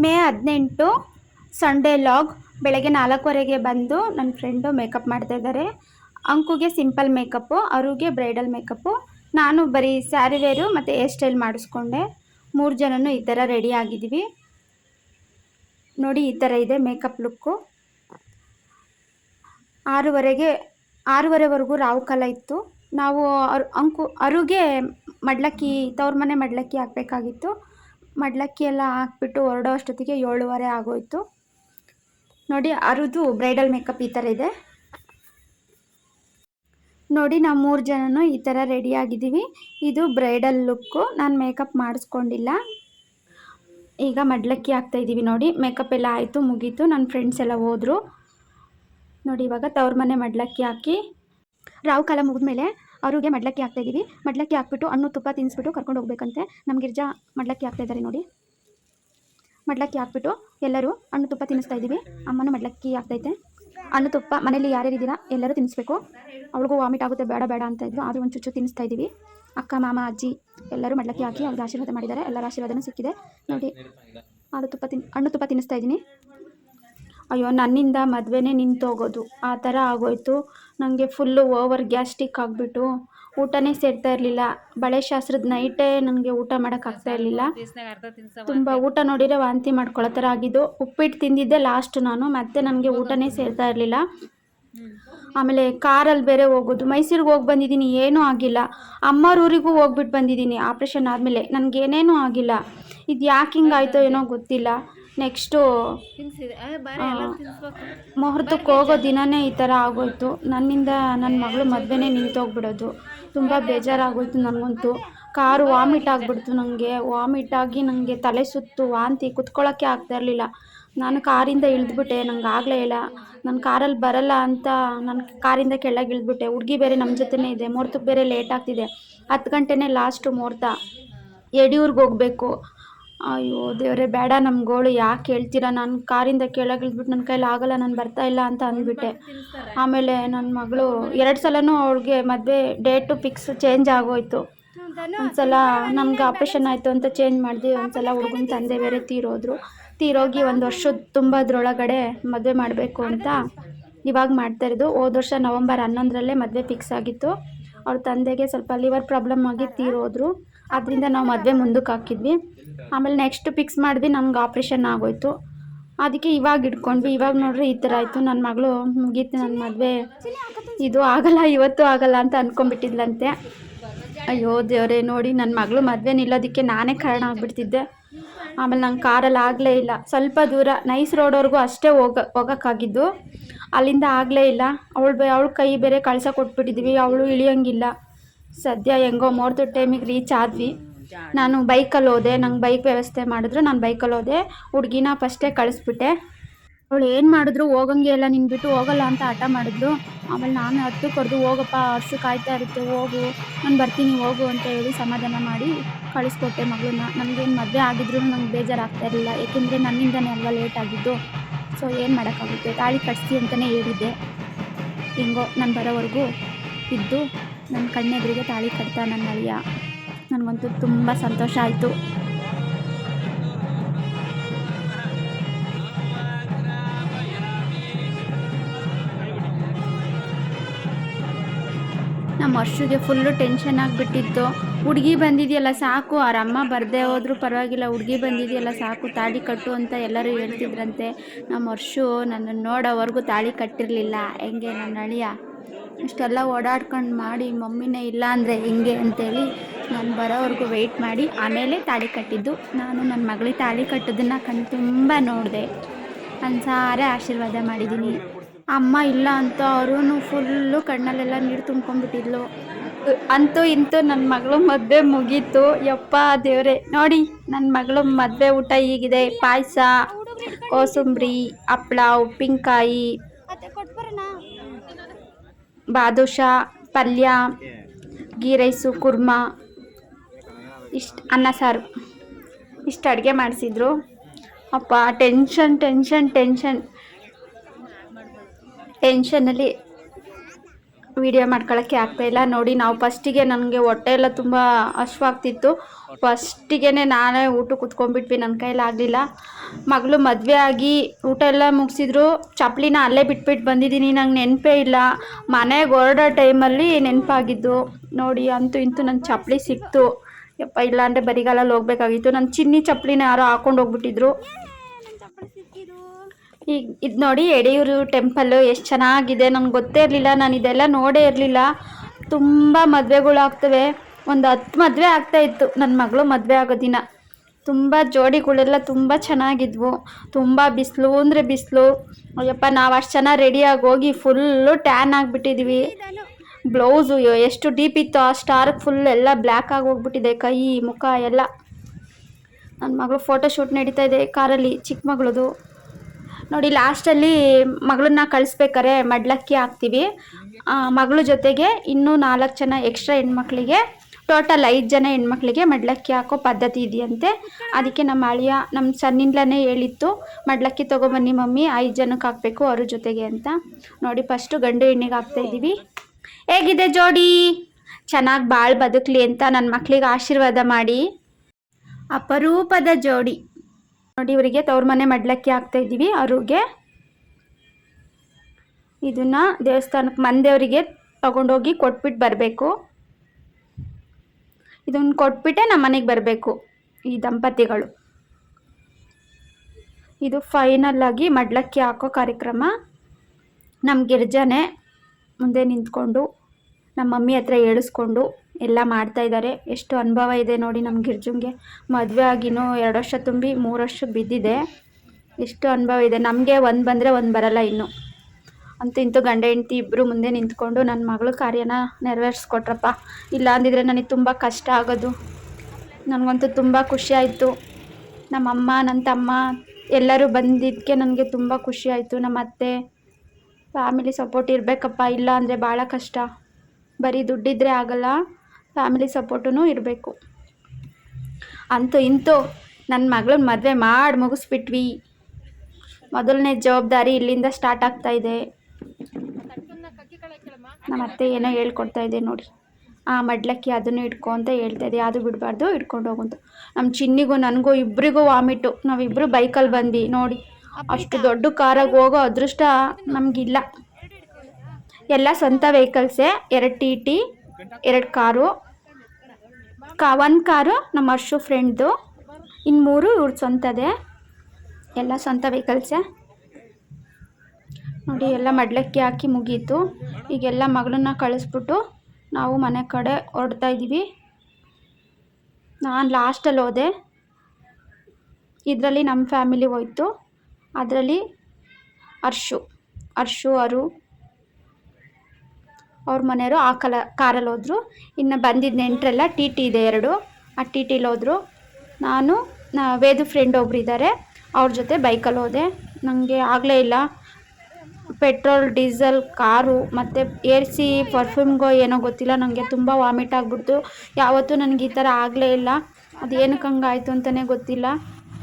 ಮೇ ಹದಿನೆಂಟು Sunday log ಬೆಳಗ್ಗೆ ನಾಲ್ಕುವರೆಗೆ ಬಂದು ನನ್ನ ಫ್ರೆಂಡು ಮೇಕಪ್ ಮಾಡ್ತಾ ಇದ್ದಾರೆ. ಅಂಕುಗೆ ಸಿಂಪಲ್ ಮೇಕಪ್ಪು, ಅರುಗೆ ಬ್ರೈಡಲ್ ಮೇಕಪ್ಪು. ನಾನು ಬರೀ ಸ್ಯಾರಿ ವೇರು ಮತ್ತು ಹೇರ್ ಸ್ಟೈಲ್ ಮಾಡಿಸ್ಕೊಂಡೆ. ಮೂರು ಜನನು ಈ ಥರ ರೆಡಿ ಆಗಿದ್ದೀವಿ. ನೋಡಿ ಈ ಥರ ಇದೆ ಮೇಕಪ್ ಲುಕ್ಕು. ಆರೂವರೆಗೆ, ಆರೂವರೆವರೆಗೂ ರಾವು ಕಾಲ ಇತ್ತು. ನಾವು ಅಂಕು, ಅರುಗೆ ಮಡ್ಲಕ್ಕಿ, ತವ್ರ ಮನೆ ಮಡ್ಲಕ್ಕಿ ಹಾಕಬೇಕಾಗಿತ್ತು. ಮಡ್ಲಕ್ಕಿ ಎಲ್ಲ ಹಾಕ್ಬಿಟ್ಟು ಹೊರಡೋ ಅಷ್ಟೊತ್ತಿಗೆ ಏಳುವರೆ ಆಗೋಯ್ತು. ನೋಡಿ ಅರುದು ಬ್ರೈಡಲ್ ಮೇಕಪ್ ಈ ಥರ ಇದೆ. ನೋಡಿ ನಾವು ಮೂರು ಜನನು ಈ ಥರ ರೆಡಿಯಾಗಿದ್ದೀವಿ ಇದು ಬ್ರೈಡಲ್ ಲುಕ್ಕು, ನಾನು ಮೇಕಪ್ ಮಾಡಿಸ್ಕೊಂಡಿಲ್ಲ. ಈಗ ಮಡ್ಲಕ್ಕಿ ಹಾಕ್ತಾ ಇದ್ದೀವಿ ನೋಡಿ. ಮೇಕಪ್ ಎಲ್ಲ ಆಯಿತು, ಮುಗೀತು. ನನ್ನ ಫ್ರೆಂಡ್ಸ್ ಎಲ್ಲ ಹೋದರು. ನೋಡಿ ಇವಾಗ ತವ್ರ ಮನೆ ಮಡ್ಲಕ್ಕಿ ಹಾಕಿ. ರಾವು ಕಾಲ ಮುಗಿದ್ಮೇಲೆ ಅವ್ರಿಗೆ ಮಡ್ಲಕ್ಕಿ ಹಾಕ್ತಾ ಇದ್ದೀವಿ ಮಡ್ಲಕ್ಕಿ ಹಾಕ್ಬಿಟ್ಟು ಹಣ್ಣು, ತುಪ್ಪ ತಿನ್ನಿಸ್ಬಿಟ್ಟು ಕರ್ಕೊಂಡು ಹೋಗ್ಬೇಕಂತೆ. ನಮ್ಮ ಗಿರ್ಜಾ ಮಡ್ಲಕ್ಕಿ ಹಾಕ್ತಾ ಇದ್ದಾರೆ ನೋಡಿ. ಮಡ್ಲಕ್ಕಿ ಹಾಕ್ಬಿಟ್ಟು ಎಲ್ಲರೂ ಹಣ್ಣು, ತುಪ್ಪ ತಿನ್ನಿಸ್ತಾ ಇದ್ದೀವಿ ಅಮ್ಮನೂ ಮಡ್ಲಕ್ಕಿ ಹಾಕ್ತೈತೆ ಹಣ್ಣು, ತುಪ್ಪ ಮನೇಲಿ ಯಾರ್ಯಾರು ಇದ್ದೀರಾ? ಎಲ್ಲರೂ ತಿನ್ನಿಸ್ಬೇಕು ಅವಳಿಗೂ ವಾಮಿಟ್ ಆಗುತ್ತೆ, ಬೇಡ ಬೇಡ ಅಂತ ಇದ್ರು. ಆದರೂ ಒಂದು ಚುಚ್ಚು ತಿನ್ನಿಸ್ತಾ ಇದ್ದೀವಿ ಅಕ್ಕ, ಮಾಮ, ಅಜ್ಜಿ ಎಲ್ಲರೂ ಮಡ್ಲಕ್ಕಿ ಹಾಕಿ ಅವ್ರಿಗೆ ಆಶೀರ್ವಾದ ಮಾಡಿದ್ದಾರೆ. ಎಲ್ಲರ ಆಶೀರ್ವಾದನೂ ಸಿಕ್ಕಿದೆ. ನೋಡಿ. ಹಾಲು ತುಪ್ಪ ತಿನ್, ಹಣ್ಣು, ತುಪ್ಪ ತಿನ್ನಿಸ್ತಾ ಇದ್ದೀನಿ ಅಯ್ಯೋ, ನನ್ನಿಂದ ಮದುವೆನೇ ನಿಂತೋಗೋದು. ಆ ಥರ ಆಗೋಯ್ತು. ನನಗೆ ಫುಲ್ಲು ಓವರ್ ಗ್ಯಾಸ್ಟಿಕ್ ಆಗಿಬಿಟ್ಟು ಊಟನೇ ಸೇರ್ತಾ ಇರಲಿಲ್ಲ. ಬಳೆ ಶಾಸ್ತ್ರದ ನೈಟೇ ನನಗೆ ಊಟ ಮಾಡೋಕ್ಕಾಗ್ತಾ ಇರಲಿಲ್ಲ. ತುಂಬ ಊಟ ನೋಡಿದರೆ ವಾಂತಿ ಮಾಡ್ಕೊಳ್ಳೋ ಥರ ಆಗಿದ್ದು. ಉಪ್ಪಿಟ್ಟು ತಿಂದಿದ್ದೆ ಲಾಸ್ಟ್ ನಾನು, ಮತ್ತೆ ನನಗೆ ಊಟನೇ ಸೇರ್ತಾ ಇರಲಿಲ್ಲ. ಆಮೇಲೆ ಕಾರಲ್ಲಿ ಬೇರೆ ಹೋಗೋದು. ಮೈಸೂರಿಗೆ ಹೋಗಿ ಬಂದಿದ್ದೀನಿ, ಏನೂ ಆಗಿಲ್ಲ. ಅಮ್ಮವ್ರ ಊರಿಗೂ ಹೋಗ್ಬಿಟ್ಟು ಬಂದಿದ್ದೀನಿ. ಆಪ್ರೇಷನ್ ಆದಮೇಲೆ ನನಗೇನೇನೂ ಆಗಿಲ್ಲ. ಇದು ಯಾಕೆ ಹಿಂಗಾಯ್ತೋ ಏನೋ ಗೊತ್ತಿಲ್ಲ. ನೆಕ್ಸ್ಟು ಮುಹೂರ್ತಕ್ಕೆ ಹೋಗೋ ದಿನವೇ ಈ ಥರ ಆಗೋಯ್ತು. ನನ್ನಿಂದ ನನ್ನ ಮಗಳು ಮದುವೆನೇ ನಿಂತೋಗ್ಬಿಡೋದು. ತುಂಬ ಬೇಜಾರಾಗೋಯ್ತು ನನಗಂತೂ. ಕಾರು ವಾಮಿಟ್ ಆಗಿಬಿಡ್ತು ನನಗೆ ವಾಮಿಟ್ ಆಗಿ ನನಗೆ ತಲೆ ಸುತ್ತು ವಾಂತಿ ಕುತ್ಕೊಳ್ಳೋಕ್ಕೆ ಆಗ್ತಾ ಇರಲಿಲ್ಲ. ನಾನು ಕಾರಿಂದ ಇಳಿದ್ಬಿಟ್ಟೆ ನಂಗೆ ಆಗಲೇ ಇಲ್ಲ. ನಾನು ಕಾರಲ್ಲಿ ಬರಲ್ಲ ಅಂತ ನಾನು ಕಾರಿಂದ ಕೆಳಗೆ ಇಳಿದ್ಬಿಟ್ಟೆ. ಹುಡುಗಿ ಬೇರೆ ನಮ್ಮ ಜೊತೆನೇ ಇದೆ. ಮುಹೂರ್ತಕ್ಕೆ ಬೇರೆ ಲೇಟ್ ಆಗ್ತಿದೆ. ಹತ್ತು ಗಂಟೆನೇ ಲಾಸ್ಟು ಮುಹೂರ್ತ. ಯಡಿಯೂರ್ಗೆ ಹೋಗಬೇಕು. ಅಯ್ಯೋ ದೇವರೇ ಬೇಡ ನಮ್ಮ ಗೋಳು ಯಾಕೆ ಹೇಳ್ತೀರಾ? ನಾನು ಕಾರಿಂದ ಕೆಳಗೆ ಇಳ್ಬಿಟ್ ನನ್ನ ಕೈಲಿ ಆಗಲ್ಲ ನಾನು ಬರ್ತಾ ಇಲ್ಲ ಅಂತ ಅಂದ್ಬಿಟ್ಟೆ. ಆಮೇಲೆ ನನ್ನ ಮಗಳು ಎರಡು ಸಲನೂ ಅವಳಿಗೆ ಮದುವೆ ಡೇಟು ಫಿಕ್ಸ್ ಚೇಂಜ್ ಆಗೋಯ್ತು. ಒಂದ್ಸಲ ನಮ್ಗೆ ಆಪ್ರೇಷನ್ ಆಯಿತು ಅಂತ ಚೇಂಜ್ ಮಾಡಿದ್ವಿ ಒಂದ್ಸಲ ಹುಡುಗನ ತಂದೆ ಬೇರೆ ತೀರೋದ್ರು. ತೀರೋಗಿ ಒಂದು ವರ್ಷದ ತುಂಬದ್ರೊಳಗಡೆ ಮದುವೆ ಮಾಡಬೇಕು ಅಂತ ಇವಾಗ ಮಾಡ್ತಾ ಇರೋದು. ಹೋದ ವರ್ಷ ನವಂಬರ್ ಹನ್ನೊಂದರಲ್ಲೇ ಮದುವೆ ಫಿಕ್ಸ್ ಆಗಿತ್ತು. ಅವ್ರ ತಂದೆಗೆ ಸ್ವಲ್ಪ ಲಿವರ್ ಪ್ರಾಬ್ಲಮ್ ಆಗಿ ತೀರೋದ್ರು. ಅದರಿಂದ ನಾವು ಮದುವೆ ಮುಂದಕ್ಕೆ ಹಾಕಿದ್ವಿ. ಆಮೇಲೆ ನೆಕ್ಸ್ಟ್ ಫಿಕ್ಸ್ ಮಾಡಿದ್ವಿ, ನಮ್ಗೆ ಆಪ್ರೇಷನ್ ಆಗೋಯ್ತು. ಅದಕ್ಕೆ ಇವಾಗ ಇಟ್ಕೊಂಡ್ವಿ. ಇವಾಗ ನೋಡ್ರಿ ಈ ಥರ ಆಯಿತು. ನನ್ನ ಮಗಳು ಮುಗೀತು ನನ್ನ ಮದುವೆ ಇದು ಆಗಲ್ಲ, ಇವತ್ತು ಆಗಲ್ಲ ಅಂತ ಅಂದ್ಕೊಂಬಿಟ್ಟಿದ್ಲಂತೆ ಅಯ್ಯೋ ದೇವರೇ, ನೋಡಿ ನನ್ನ ಮಗಳು ಮದುವೆ ನಿಲ್ಲೋದಕ್ಕೆ ನಾನೇ ಕಾರಣ ಆಗಿಬಿಡ್ತಿದ್ದೆ. ಆಮೇಲೆ ನಂಗೆ ಕಾರಲ್ಲಿ ಆಗಲೇ ಇಲ್ಲ. ಸ್ವಲ್ಪ ದೂರ ನೈಸ್ ರೋಡ್ವರೆಗೂ ಅಷ್ಟೇ ಹೋಗ, ಹೋಗೋಕ್ಕಾಗಿದ್ದು. ಅಲ್ಲಿಂದ ಆಗಲೇ ಇಲ್ಲ. ಅವಳು ಬೇ, ಅವಳ ಕೈ ಬೇರೆ ಕಳ್ಸ ಕೊಟ್ಬಿಟ್ಟಿದ್ವಿ. ಅವಳು ಇಳಿಯೋಂಗಿಲ್ಲ. ಸದ್ಯ ಹೆಂಗೋ ಮೂವತ್ತು ಟೈಮಿಗೆ ರೀಚ್ ಆದ್ವಿ. ನಾನು ಬೈಕಲ್ಲಿ ಹೋದೆ, ನಂಗೆ ಬೈಕ್ ವ್ಯವಸ್ಥೆ ಮಾಡಿದ್ರು, ನಾನು ಬೈಕಲ್ಲಿ ಹೋದೆ, ಹುಡುಗಿನ ಫಸ್ಟೇ ಕಳಿಸ್ಬಿಟ್ಟೆ. ಅವಳು ಏನು ಮಾಡಿದ್ರು ಹೋಗಂಗೆ ಇಲ್ಲ ನಿನ್ಬಿಟ್ಟು ಹೋಗಲ್ಲ ಅಂತ ಹಠ ಮಾಡಿದ್ಲು. ಆಮೇಲೆ ನಾನು ಹತ್ತು ಕೊಡ್ದು, ಹೋಗಪ್ಪ, ಹರ್ಸು ಕಾಯ್ತಾ ಇರುತ್ತೆ, ಹೋಗು, ನಾನು ಬರ್ತೀನಿ, ಹೋಗು ಅಂತ ಹೇಳಿ ಸಮಾಧಾನ ಮಾಡಿ ಕಳಿಸ್ಕೊಟ್ಟೆ ಮಗಳನ್ನ. ನನಗೇನು ಮದುವೆ ಆಗಿದ್ರು ನಂಗೆ ಬೇಜಾರಾಗ್ತಾ ಇರಲಿಲ್ಲ. ಏಕೆಂದರೆ ನನ್ನಿಂದನೇ ಅಲ್ವಾ ಲೇಟ್ ಆಗಿದ್ದು. ಸೊ ಏನು ಮಾಡೋಕ್ಕಾಗುತ್ತೆ? ತಾಳಿ ಕಟ್ಸಿ ಅಂತಲೇ ಹೇಳಿದ್ದೆ. ಹೆಂಗೋ ನಾನು ಬರೋವರೆಗೂ ಇದ್ದು ನನ್ನ ಕಣ್ಣೆದುರಿಗೆ ತಾಳಿ ಕಟ್ತಾ ನನ್ನ ಅಳಿಯ. ನನಗಂತೂ ತುಂಬ ಸಂತೋಷ ಆಯಿತು. ನಮ್ಮ ವರ್ಷಗೆ ಫುಲ್ಲು ಟೆನ್ಷನ್ ಆಗಿಬಿಟ್ಟಿತ್ತು. ಹುಡುಗಿ ಬಂದಿದೆಯಲ್ಲ ಸಾಕು, ಅವ್ರ ಅಮ್ಮ ಬರದೇ ಹೋದರೂ ಪರವಾಗಿಲ್ಲ, ಹುಡುಗಿ ಬಂದಿದೆಯಲ್ಲ ಸಾಕು, ತಾಳಿ ಕಟ್ಟು ಅಂತ ಎಲ್ಲರೂ ಹೇಳ್ತಿದ್ರಂತೆ. ನಮ್ಮ ವರ್ಷು ನನ್ನನ್ನು ನೋಡೋವರೆಗೂ ತಾಳಿ ಕಟ್ಟಿರಲಿಲ್ಲ. ಹೆಂಗೆ ನನ್ನ ಅಳಿಯ? ಇಷ್ಟೆಲ್ಲ ಓಡಾಡ್ಕೊಂಡು ಮಾಡಿ ಮಮ್ಮಿನೇ ಇಲ್ಲ ಅಂದರೆ ಹೆಂಗೆ ಅಂತೇಳಿ ನಾನು ಬರೋವರೆಗೂ ವೆಯ್ಟ್ ಮಾಡಿ ಆಮೇಲೆ ತಾಳಿ ಕಟ್ಟಿದ್ದು. ನಾನು ನನ್ನ ಮಗಳಿಗೆ ತಾಳಿ ಕಟ್ಟೋದನ್ನು ಕಣ್ಣು ತುಂಬ ನೋಡಿದೆ. ಅನ್ಸಾರೆ ಆಶೀರ್ವಾದ ಮಾಡಿದ್ದೀನಿ. ಅಮ್ಮ ಇಲ್ಲ ಅಂತ ಅವರೂ ಫುಲ್ಲು ಕಣ್ಣಲ್ಲೆಲ್ಲ ನೀರು ತುಂಬ್ಕೊಂಡ್ಬಿಟ್ಟಿದ್ಲು. ಅಂತೂ ಇಂತೂ ನನ್ನ ಮಗಳು ಮದುವೆ ಮುಗೀತು. ಯಪ್ಪ ದೇವ್ರೆ. ನೋಡಿ ನನ್ನ ಮಗಳು ಮದುವೆ ಊಟ ಹೀಗಿದೆ. ಪಾಯಸ, ಕೋಸಂಬರಿ, ಹಪ್ಳ, ಉಪ್ಪಿನಕಾಯಿ. ಬಾದುಷಾ ಪಲ್ಯ ಗೀ ರೈಸು ಕುರ್ಮಾ ಇಷ್ಟು ಅನ್ನ ಸಾರು. ಇಷ್ಟು ಅಡುಗೆ ಮಾಡಿಸಿದ್ರು. ಅಪ್ಪ ಟೆನ್ಷನ್ ಟೆನ್ಷನ್ ಟೆನ್ಷನ್ ಟೆನ್ಷನಲ್ಲಿ ವಿಡಿಯೋ ಮಾಡ್ಕೊಳ್ಳೋಕ್ಕೆ ಆಗ್ತಾಯಿಲ್ಲ ನೋಡಿ, ನಾವು ಫಸ್ಟಿಗೆ ನನಗೆ ಹೊಟ್ಟೆ ಎಲ್ಲ ತುಂಬ ಹಶ್ವಾಗ್ತಿತ್ತು ಫಸ್ಟಿಗೆ ನಾನೇ ಊಟ ಕುತ್ಕೊಂಡ್ಬಿಟ್ವಿ. ನನ್ನ ಕೈಯಲ್ಲಿ ಆಗಲಿಲ್ಲ. ಮಗಳು ಮದುವೆ ಆಗಿ ಊಟ ಎಲ್ಲ ಮುಗಿಸಿದ್ರು. ಚಪ್ಪಲಿನ ಅಲ್ಲೇ ಬಿಟ್ಬಿಟ್ಟು ಬಂದಿದ್ದೀನಿ. ನಂಗೆ ನೆನಪೇ ಇಲ್ಲ. ಮನೆಗೆ ಹೊರಡೋ ಟೈಮಲ್ಲಿ ನೆನಪಾಗಿದ್ದು. ನೋಡಿ, ಅಂತೂ ಇಂತೂ ನನ್ನ ಚಪ್ಪಲಿ ಸಿಕ್ತು. ಯಪ್ಪ ಇಲ್ಲ ಅಂದರೆ ಬರಿಗಾಲಲ್ಲಿ ಹೋಗ್ಬೇಕಾಗಿತ್ತು. ನನ್ನ ಚಿನ್ನಿ ಚಪ್ಪಲಿನ ಯಾರೋ ಹಾಕೊಂಡು ಹೋಗ್ಬಿಟ್ಟಿದ್ರು. ಈಗ ಇದು ನೋಡಿ ಎಡೆಯೂರು ಟೆಂಪಲ್ಲು ಎಷ್ಟು ಚೆನ್ನಾಗಿದೆ ನನಗೆ ಗೊತ್ತೇ ಇರಲಿಲ್ಲ. ನಾನು ಇದೆಲ್ಲ ನೋಡೇ ಇರಲಿಲ್ಲ. ತುಂಬ ಮದುವೆಗಳು ಆಗ್ತವೆ. ಒಂದು ಹತ್ತು ಮದುವೆ ಆಗ್ತಾ ಇತ್ತು. ನನ್ನ ಮಗಳು ಮದುವೆ ಆಗೋ ದಿನ. ತುಂಬ ಜೋಡಿಗಳೆಲ್ಲ ತುಂಬ ಚೆನ್ನಾಗಿದ್ವು. ತುಂಬ ಬಿಸಿಲು ಅಂದರೆ ಬಿಸಿಲು. ಅಯ್ಯಪ್ಪ, ನಾವು ಅಷ್ಟು ಚೆನ್ನಾಗಿ ರೆಡಿಯಾಗಿ ಹೋಗಿ ಫುಲ್ಲು ಟ್ಯಾನ್ ಆಗಿಬಿಟ್ಟಿದ್ವಿ. ಬ್ಲೌಸು ಎಷ್ಟು ಡೀಪ್ ಇತ್ತು, ಆ ಸ್ಟಾರ್ ಫುಲ್ ಎಲ್ಲ ಬ್ಲ್ಯಾಕ್ ಆಗಿ ಹೋಗ್ಬಿಟ್ಟಿದೆ. ಕೈ, ಮುಖ ಎಲ್ಲ. ನನ್ನ ಮಗಳು ಫೋಟೋ ಶೂಟ್ ನಡೀತಾ ಇದೆ ಕಾರಲ್ಲಿ ಚಿಕ್ಕ ಮಗಳದು. ನೋಡಿ ಲಾಸ್ಟಲ್ಲಿ ಮಗಳನ್ನ ಕಳಿಸ್ಬೇಕಾರೆ ಮಡ್ಲಕ್ಕಿ ಹಾಕ್ತೀವಿ. ಮಗಳ ಜೊತೆಗೆ ಇನ್ನೂ ನಾಲ್ಕು ಜನ ಎಕ್ಸ್ಟ್ರಾ ಹೆಣ್ಮಕ್ಳಿಗೆ ಟೋಟಲ್ ಐದು ಜನ ಹೆಣ್ಮಕ್ಳಿಗೆ ಮಡ್ಲಕ್ಕಿ ಹಾಕೋ ಪದ್ಧತಿ ಇದೆಯಂತೆ. ಅದಕ್ಕೆ ನಮ್ಮ ಅಳಿಯ ನಮ್ಮ ಸಣ್ಣಿಂದಲೇ ಹೇಳಿತ್ತು, ಮಡ್ಲಕ್ಕಿ ತೊಗೊಬನ್ನಿ ಮಮ್ಮಿ, ಐದು ಜನಕ್ಕೆ ಹಾಕಬೇಕು ಅವ್ರ ಜೊತೆಗೆ ಅಂತ. ನೋಡಿ ಫಸ್ಟು ಗಂಡು ಹೆಣ್ಣಿಗೆ ಹಾಕ್ತಾ ಇದ್ದೀವಿ ಹೇಗಿದೆ ಜೋಡಿ? ಚೆನ್ನಾಗಿ ಬಾಳ್ ಬದುಕಲಿ ಅಂತ ನನ್ನ ಮಕ್ಕಳಿಗೆ ಆಶೀರ್ವಾದ ಮಾಡಿ. ಅಪರೂಪದ ಜೋಡಿ. ನೋಡಿ ಇವರಿಗೆ ತವ್ರ ಮನೆ ಮಡ್ಲಕ್ಕಿ ಹಾಕ್ತಾ ಇದ್ದೀವಿ ಅವ್ರಿಗೆ ಇದನ್ನು ದೇವಸ್ಥಾನಕ್ಕೆ ಮಂದೆಯವರಿಗೆ ತಗೊಂಡೋಗಿ ಕೊಟ್ಬಿಟ್ಟು ಬರಬೇಕು. ಇದನ್ನ ಕೊಟ್ಬಿಟ್ಟೆ ನಮ್ಮ ಮನೆಗೆ ಬರಬೇಕು ಈ ದಂಪತಿಗಳು. ಇದು ಫೈನಲ್ ಆಗಿ ಮಡ್ಲಕ್ಕಿ ಹಾಕೋ ಕಾರ್ಯಕ್ರಮ. ನಮ್ಮ ಗಿರ್ಜನೆ ಮುಂದೆ ನಿಂತ್ಕೊಂಡು ನಮ್ಮ ಮಮ್ಮಿ ಹತ್ರ ಹೇಳಿಸ್ಕೊಂಡು ಎಲ್ಲ ಮಾಡ್ತಾ ಇದ್ದಾರೆ. ಎಷ್ಟು ಅನುಭವ ಇದೆ ನೋಡಿ ನಮ್ಮ ಗಿರ್ಜುಂಗೆ ಮದುವೆ ಆಗಿನೂ ಎರಡು ವರ್ಷ ತುಂಬಿ ಮೂರು ವರ್ಷ ಬಿದ್ದಿದೆ. ಎಷ್ಟು ಅನುಭವ ಇದೆ. ನಮಗೆ ಒಂದು ಬಂದರೆ ಒಂದು ಬರಲ್ಲ ಇನ್ನು. ಅಂತ ಇಂತೂ ಗಂಡ, ಹೆಂಡ್ತಿ ಇಬ್ಬರು ಮುಂದೆ ನಿಂತ್ಕೊಂಡು ನನ್ನ ಮಗಳು ಕಾರ್ಯನ ನೆರವೇರಿಸ್ಕೊಟ್ರಪ್ಪ. ಇಲ್ಲ ಅಂದಿದ್ರೆ ನನಗೆ ತುಂಬ ಕಷ್ಟ ಆಗೋದು. ನನಗಂತೂ ತುಂಬ ಖುಷಿ ಆಯಿತು. ನಮ್ಮಮ್ಮ ನನ್ನ ತಮ್ಮ ಎಲ್ಲರೂ ಬಂದಿದ್ದಕ್ಕೆ ನನಗೆ ತುಂಬ ಖುಷಿ ಆಯಿತು. ನಮ್ಮ ಅತ್ತೆ, ಫ್ಯಾಮಿಲಿ ಸಪೋರ್ಟ್ ಇರಬೇಕಪ್ಪ. ಇಲ್ಲ ಅಂದರೆ ಭಾಳ ಕಷ್ಟ. ಬರೀ ದುಡ್ಡಿದ್ರೆ ಆಗಲ್ಲ. ಫ್ಯಾಮಿಲಿ ಸಪೋರ್ಟೂ ಇರಬೇಕು. ಅಂತೂ ಇಂತೂ ನನ್ನ ಮಗಳನ್ನ ಮದುವೆ ಮಾಡಿ ಮುಗಿಸ್ಬಿಟ್ವಿ. ಮೊದಲನೇ ಜವಾಬ್ದಾರಿ ಇಲ್ಲಿಂದ ಸ್ಟಾರ್ಟ್ ಆಗ್ತಾ ಇದೆ. ನಮ್ಮ ಅತ್ತೆ ಏನೋ ಹೇಳ್ಕೊಡ್ತಾ ಇದೆ ನೋಡಿ. ಆ ಮಡ್ಲಕ್ಕಿ ಅದನ್ನು ಇಟ್ಕೊ ಅಂತ ಹೇಳ್ತಾ ಇದೆ. ಅದು ಬಿಡಬಾರ್ದು, ಇಟ್ಕೊಂಡು ಹೋಗುಂತ ನಮ್ಮ ಚಿನ್ನಿಗೂ ನನಗೂ ಇಬ್ಬರಿಗೂ ವಾಮಿಟು. ನಾವಿಬ್ಬರು ಬೈಕಲ್ಲಿ ಬಂದ್ವಿ, ನೋಡಿ. ಅಷ್ಟು ದೊಡ್ಡ ಕಾರಾಗಿ ಹೋಗೋ ಅದೃಷ್ಟ ನಮಗಿಲ್ಲ. ಎಲ್ಲ ಸ್ವಂತ ವೆಹಿಕಲ್ಸೇ, ಎರಡು ಟಿ ಟಿ ಎರಡು ಕಾರು, ಕಾ, ಒಂದು ಕಾರು ನಮ್ಮ ಹರ್ಷು ಫ್ರೆಂಡ್ದು ಇನ್ನು ಮೂರು ಇವ್ರ ಸ್ವಂತದೆ. ಎಲ್ಲ ಸ್ವಂತ ವೆಹಿಕಲ್ಸೇ ನೋಡಿ, ಎಲ್ಲ ಮಡ್ಲಕ್ಕಿ ಹಾಕಿ ಮುಗೀತು. ಈಗೆಲ್ಲ ಮಗಳನ್ನ ಕಳಿಸ್ಬಿಟ್ಟು ನಾವು ಮನೆ ಕಡೆ ಹೊರಡ್ತಾ ಇದ್ದೀವಿ ನಾನು ಲಾಸ್ಟಲ್ಲಿ ಹೋದೆ. ಇದರಲ್ಲಿ ನಮ್ಮ ಫ್ಯಾಮಿಲಿ ಹೋಯ್ತು. ಅದರಲ್ಲಿ ಹರ್ಷು ಹರ್ಷು, ಅರು. ಅವ್ರ ಮನೆಯವರು ಆ ಕಲ, ಕಾರಲ್ಲಿ ಹೋದರು. ಇನ್ನು ಬಂದಿದ್ದ ನೆಂಟರೆಲ್ಲ ಟಿ ಟಿ ಇದೆ ಎರಡು. ಆ ಟಿ ಟಿಲಿ ಹೋದರು. ನಾನು ವೇದು ಫ್ರೆಂಡ್ ಒಬ್ರು ಇದ್ದಾರೆ ಅವ್ರ ಜೊತೆ ಬೈಕಲ್ಲಿ ಹೋದೆ. ನನಗೆ ಆಗಲೇ ಇಲ್ಲ. ಪೆಟ್ರೋಲ್ ಡೀಸೆಲ್ ಕಾರು, ಮತ್ತು ಏರ್ ಸಿ ಪರ್ಫ್ಯೂಮ್ಗೋ ಏನೋ ಗೊತ್ತಿಲ್ಲ. ನನಗೆ ತುಂಬ ವಾಮಿಟ್ ಆಗಿಬಿಡ್ತು. ಯಾವತ್ತೂ ನನಗೆ ಈ ಥರ ಆಗಲೇ ಇಲ್ಲ. ಅದು ಏನಕ್ಕೆ ಹಂಗಾಯ್ತು ಅಂತಲೇ ಗೊತ್ತಿಲ್ಲ.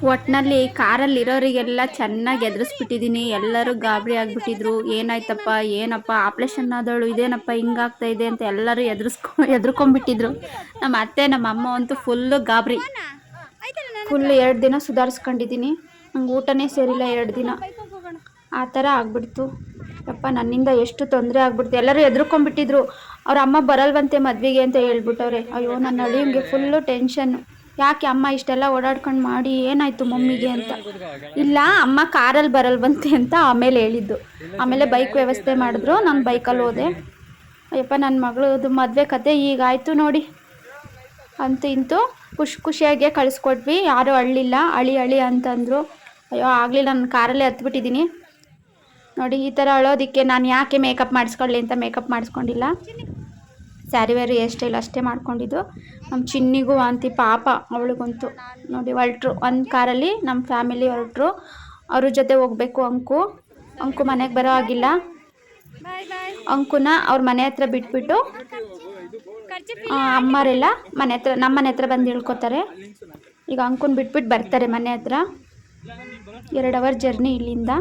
ಒಟ್ಟಿನಲ್ಲಿ ಕಾರಲ್ಲಿರೋರಿಗೆಲ್ಲ ಚೆನ್ನಾಗಿ ಎದುರಿಸ್ಬಿಟ್ಟಿದ್ದೀನಿ ಎಲ್ಲರೂ ಗಾಬರಿ ಆಗಿಬಿಟ್ಟಿದ್ರು. ಏನಾಯ್ತಪ್ಪ? ಏನಪ್ಪ? ಆಪ್ರೇಷನ್ ಆದವಳು ಇದೇನಪ್ಪ? ಹಿಂಗಾಗ್ತಾ ಇದೆ ಅಂತ ಎಲ್ಲರೂ ಎದುರಿಸ್ಕೊ, ಎದುರ್ಕೊಂಡ್ಬಿಟ್ಟಿದ್ರು. ನಮ್ಮ ಅತ್ತೆ, ನಮ್ಮ ಅಮ್ಮ ಅಂತೂ ಫುಲ್ಲು ಗಾಬರಿ. ಫುಲ್ ಎರಡು ದಿನ ಸುಧಾರಿಸ್ಕೊಂಡಿದ್ದೀನಿ ನಂಗೆ ಊಟನೇ ಸೇರಿಲ್ಲ ಎರಡು ದಿನ. ಆ ಥರ ಆಗ್ಬಿಡ್ತು. ಅಪ್ಪ ನನ್ನಿಂದ ಎಷ್ಟು ತೊಂದರೆ ಆಗ್ಬಿಡ್ತು. ಎಲ್ಲರೂ ಎದುರ್ಕೊಂಡ್ಬಿಟ್ಟಿದ್ರು. ಅವ್ರ ಅಮ್ಮ ಬರಲ್ವಂತೆ ಮದುವೆಗೆ ಅಂತ ಹೇಳ್ಬಿಟ್ಟವ್ರೆ. ಅಯ್ಯೋ, ನನ್ನ ಅಳಿಯಂಗೆ ಫುಲ್ಲು ಟೆನ್ಷನ್ನು ಯಾಕೆ ಅಮ್ಮ ಇಷ್ಟೆಲ್ಲ ಓಡಾಡ್ಕೊಂಡು ಮಾಡಿ ಏನಾಯ್ತು ಮಮ್ಮಿಗೆ ಅಂತ? ಇಲ್ಲ, ಅಮ್ಮ ಕಾರಲ್ಲಿ ಬರಲ್ವಂತೆ ಅಂತ ಆಮೇಲೆ ಹೇಳಿದ್ದು. ಆಮೇಲೆ ಬೈಕ್ ವ್ಯವಸ್ಥೆ ಮಾಡಿದ್ರು. ನಾನು ಬೈಕಲ್ಲಿ ಹೋದೆ. ಅಯ್ಯಪ್ಪ ನನ್ನ ಮಗಳದು ಮದುವೆ ಕತೆ ಈಗ ಆಯಿತು ನೋಡಿ. ಅಂತ ಇಂತು ಖುಷಿ ಖುಷಿಯಾಗೆ ಕಳಿಸ್ಕೊಟ್ವಿ. ಯಾರೂ ಅಳ್ಳಿಲ್ಲ. ಅಳಿ ಅಳಿ ಅಂತಂದರು. ಅಯ್ಯೋ, ಆಗಲಿ, ನಾನು ಕಾರಲ್ಲೇ ಹತ್ಬಿಟ್ಟಿದ್ದೀನಿ. ನೋಡಿ, ಈ ಥರ ಅಳೋದಕ್ಕೆ ನಾನು ಯಾಕೆ ಮೇಕಪ್ ಮಾಡಿಸ್ಕೊಳ್ಳಿ ಅಂತ ಮೇಕಪ್ ಮಾಡಿಸ್ಕೊಂಡಿಲ್ಲ. ಸ್ಯಾರಿ ವೇರ್ ಹೇರ್ ಸ್ಟೈಲ್ ಅಷ್ಟೇ ಮಾಡ್ಕೊಂಡಿದ್ದು. ನಮ್ಮ ಚಿನ್ನಿಗೂ ವಾಂತಿ ಪಾಪ ಅವಳಿಗಂತೂ. ನೋಡಿ ಹೊರಟ್ರು. ಒಂದು ಕಾರಲ್ಲಿ ನಮ್ಮ ಫ್ಯಾಮಿಲಿ ಹೊರಟ್ರು. ಅವ್ರ ಜೊತೆ ಹೋಗ್ಬೇಕು ಅಂಕು. ಅಂಕು ಮನೆಗೆ ಬರೋ ಆಗಿಲ್ಲ ಅಂಕುನ ಅವ್ರ ಮನೆ ಹತ್ರ ಬಿಟ್ಬಿಟ್ಟು ಅಮ್ಮರೆಲ್ಲ ಮನೆ ಹತ್ರ ನಮ್ಮ ಮನೆ ಹತ್ರ ಬಂದು ಇಳ್ಕೊತಾರೆ ಈಗ ಅಂಕುನ ಬಿಟ್ಬಿಟ್ಟು ಬರ್ತಾರೆ ಮನೆ ಹತ್ರ. ಎರಡು ಅವರ್ ಜರ್ನಿ ಇಲ್ಲಿಂದ.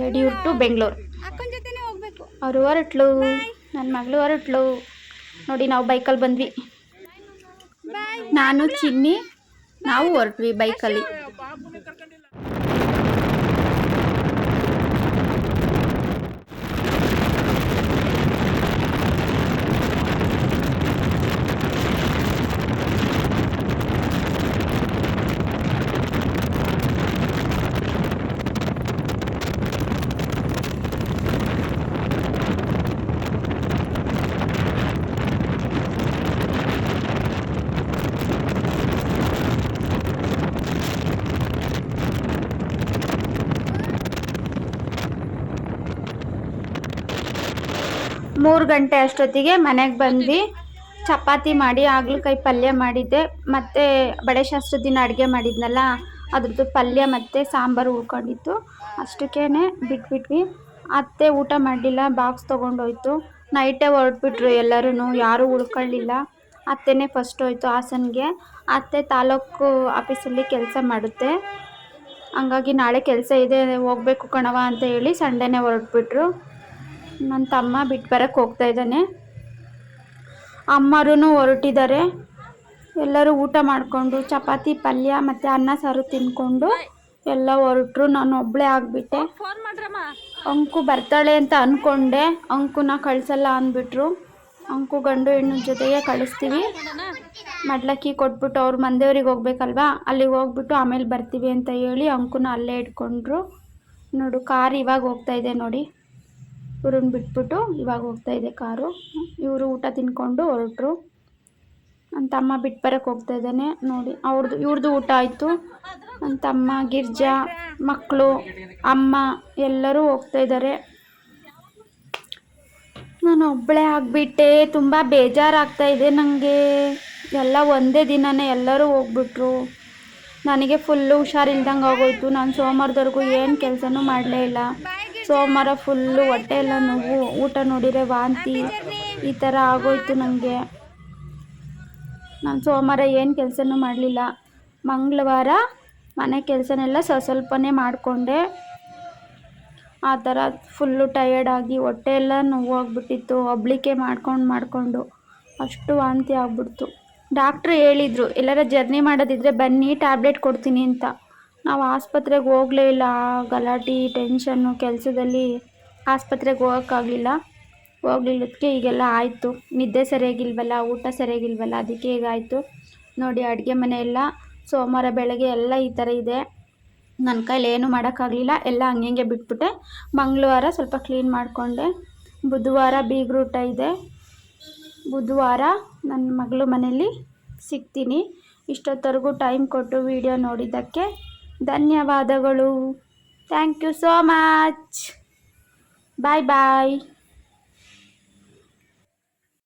ಯಡಿಯೂರು ಟು ಬೆಂಗಳೂರು. ಅವರು ಹೊರಟ್ಲು. ನನ್ನ ಮಗಳು ಹೊರಟ್ಲು. ನೋಡಿ ನಾವು ಬೈಕಲ್ಲಿ ಬಂದ್ವಿ. ನಾನು ಚಿನ್ನಿ ನಾವು ಹೊರಟ್ವಿ ಬೈಕಲ್ಲಿ. ಮೂರು ಗಂಟೆ ಅಷ್ಟೊತ್ತಿಗೆ ಮನೆಗೆ ಬಂದ್ವಿ ಚಪಾತಿ ಮಾಡಿ ಹಾಗಲಕಾಯಿ ಪಲ್ಯ ಮಾಡಿದ್ದೆ. ಮತ್ತು ಬಳೆಶಾಸ್ತ್ರದ ದಿನ ಅಡುಗೆ ಮಾಡಿದ್ನಲ್ಲ ಅದ್ರದ್ದು ಪಲ್ಯ ಮತ್ತು ಸಾಂಬಾರು ಉಳ್ಕೊಂಡಿತ್ತು. ಅಷ್ಟಕ್ಕೇ ಬಿಟ್ಬಿಟ್ವಿ. ಅತ್ತೆ ಊಟ ಮಾಡಲಿಲ್ಲ ಬಾಕ್ಸ್ ತೊಗೊಂಡೋಯ್ತು. ನೈಟೇ ಹೊರಟ್ಬಿಟ್ರು ಎಲ್ಲರೂ ಯಾರೂ ಉಳ್ಕೊಳ್ಳಿಲ್ಲ. ಅತ್ತೆನೇ ಫಸ್ಟ್ ಹೋಯ್ತು ಹಾಸನ್ಗೆ. ಅತ್ತೆ ತಾಲೂಕು ಆಫೀಸಲ್ಲಿ ಕೆಲಸ ಮಾಡುತ್ತೆ. ಹಂಗಾಗಿ ನಾಳೆ ಕೆಲಸ ಇದೆ ಹೋಗಬೇಕು ಕಣವ ಅಂತ ಹೇಳಿ ಸಂಡೇನೇ ಹೊರಟ್ಬಿಟ್ರು. ನನ್ನ ತಮ್ಮ ಬಿಟ್ಟು ಬರೋಕ್ಕೆ ಹೋಗ್ತಾ ಇದ್ದಾನೆ. ಅಮ್ಮರೂ ಹೊರಟಿದ್ದಾರೆ. ಎಲ್ಲರೂ ಊಟ ಮಾಡಿಕೊಂಡು, ಚಪಾತಿ, ಪಲ್ಯ ಮತ್ತು ಅನ್ನ, ಸಾರು ತಿಂದ್ಕೊಂಡು ಎಲ್ಲ ಹೊರಟ್ರು. ನಾನು ಒಬ್ಬಳೇ ಆಗಿಬಿಟ್ಟೆ. ಅಂಕು ಬರ್ತಾಳೆ ಅಂತ ಅಂದ್ಕೊಂಡೆ ಅಂಕುನ ಕಳಿಸಲ್ಲ ಅಂದ್ಬಿಟ್ರು ಅಂಕು ಗಂಡು ಹೆಣ್ಣು ಜೊತೆಗೆ ಕಳಿಸ್ತೀವಿ. ಮಡ್ಲಕ್ಕಿ ಕೊಟ್ಬಿಟ್ಟು ಅವ್ರ ಮಂದೇವ್ರಿಗೆ ಹೋಗ್ಬೇಕಲ್ವಾ? ಅಲ್ಲಿಗೆ ಹೋಗ್ಬಿಟ್ಟು ಆಮೇಲೆ ಬರ್ತೀವಿ ಅಂತ ಹೇಳಿ ಅಂಕುನ ಅಲ್ಲೇ ಇಟ್ಕೊಂಡ್ರು. ನೋಡು, ಕಾರ್ ಇವಾಗ ಹೋಗ್ತಾ ಇದೆ ನೋಡಿ. ಇವ್ರನ್ನ ಬಿಟ್ಬಿಟ್ಟು ಇವಾಗ ಹೋಗ್ತಾ ಇದೆ ಕಾರು. ಇವರು ಊಟ ತಿನ್ಕೊಂಡು ಹೊರಟ್ರು. ನನ್ನ ತಮ್ಮ ಬಿಟ್ಟು ಬರೋಕ್ಕೆ ಹೋಗ್ತಾ ಇದ್ದಾನೆ. ನೋಡಿ ಅವ್ರದ್ದು ಇವ್ರದ್ದು ಊಟ ಆಯಿತು. ನನ್ನ ತಮ್ಮ, ಗಿರ್ಜಾ ಮಕ್ಕಳು ಅಮ್ಮ ಎಲ್ಲರೂ ಹೋಗ್ತಾ ಇದ್ದಾರೆ ನಾನು ಒಬ್ಬಳೇ ಆಗಿಬಿಟ್ಟೆ. ತುಂಬ ಬೇಜಾರಾಗ್ತಾ ಇದೆ ನನಗೆ ಎಲ್ಲ ಒಂದೇ ದಿನನೇ ಎಲ್ಲರೂ ಹೋಗ್ಬಿಟ್ರು. ನನಗೆ ಫುಲ್ಲು ಹುಷಾರಿಲ್ದಂಗೆ ಆಗೋಯ್ತು. ನಾನು ಸೋಮವಾರದವರೆಗೂ ಏನು ಕೆಲಸನೂ ಮಾಡಲೇ ಇಲ್ಲ. ಸೋಮವಾರ ಫುಲ್ಲು ಹೊಟ್ಟೆ ಎಲ್ಲ ನೋವು, ಊಟ ನೋಡಿದರೆ ವಾಂತಿ ಈ ಥರ ಆಗೋಯ್ತು ನನಗೆ. ನಾನು ಸೋಮವಾರ ಏನು ಕೆಲಸನೂ ಮಾಡಲಿಲ್ಲ. ಮಂಗಳವಾರ ಮನೆ ಕೆಲಸನೆಲ್ಲ ಸ್ವ ಸ್ವಲ್ಪನೇ ಮಾಡಿಕೊಂಡೆ. ಆ ಥರ ಫುಲ್ಲು ಟಯರ್ಡ್ ಆಗಿ ಹೊಟ್ಟೆ ಎಲ್ಲ ನೋವಾಗ್ಬಿಟ್ಟಿತ್ತು ಒಬ್ಳಿಕೆ ಮಾಡ್ಕೊಂಡು ಮಾಡಿಕೊಂಡು ಅಷ್ಟು ವಾಂತಿ ಆಗ್ಬಿಡ್ತು. ಡಾಕ್ಟ್ರು ಹೇಳಿದರು, ಎಲ್ಲರ ಜರ್ನಿ ಮಾಡೋದಿದ್ರೆ ಬನ್ನಿ, ಟ್ಯಾಬ್ಲೆಟ್ ಕೊಡ್ತೀನಿ ಅಂತ. ನಾವು ಆಸ್ಪತ್ರೆಗೆ ಹೋಗಲೇ ಇಲ್ಲ ಆ ಗಲಾಟೆ ಟೆನ್ಷನ್ನು ಕೆಲಸದಲ್ಲಿ ಆಸ್ಪತ್ರೆಗೆ ಹೋಗೋಕ್ಕಾಗಲಿಲ್ಲ. ಹೋಗ್ಲಿಲ್ಲದಕ್ಕೆ ಈಗೆಲ್ಲ ಆಯಿತು. ನಿದ್ದೆ ಸರಿಯಾಗಿಲ್ವಲ್ಲ, ಊಟ ಸರಿಯಾಗಿಲ್ವಲ್ಲ, ಅದಕ್ಕೆ ಹೀಗಾಯಿತು ನೋಡಿ, ಅಡುಗೆ ಮನೆಯೆಲ್ಲ ಸೋಮವಾರ ಬೆಳಗ್ಗೆ ಎಲ್ಲ ಈ ಥರ ಇದೆ. ನನ್ನ ಕೈಲಿ ಏನೂ ಮಾಡೋಕ್ಕಾಗಲಿಲ್ಲ. ಎಲ್ಲ ಹಂಗೆ ಬಿಟ್ಬಿಟ್ಟೆ. ಮಂಗಳವಾರ ಸ್ವಲ್ಪ ಕ್ಲೀನ್ ಮಾಡಿಕೊಂಡೆ. ಬುಧವಾರ ಬೀಗ್ರೂಟ ಇದೆ. ಬುಧವಾರ ನನ್ನ ಮಗಳು ಮನೇಲಿ ಸಿಗ್ತೀನಿ. ಇಷ್ಟೊತ್ತವರೆಗೂ ಟೈಮ್ ಕೊಟ್ಟು ವಿಡಿಯೋ ನೋಡಿದ್ದಕ್ಕೆ ಧನ್ಯವಾದಗಳು. Thank you so much bye bye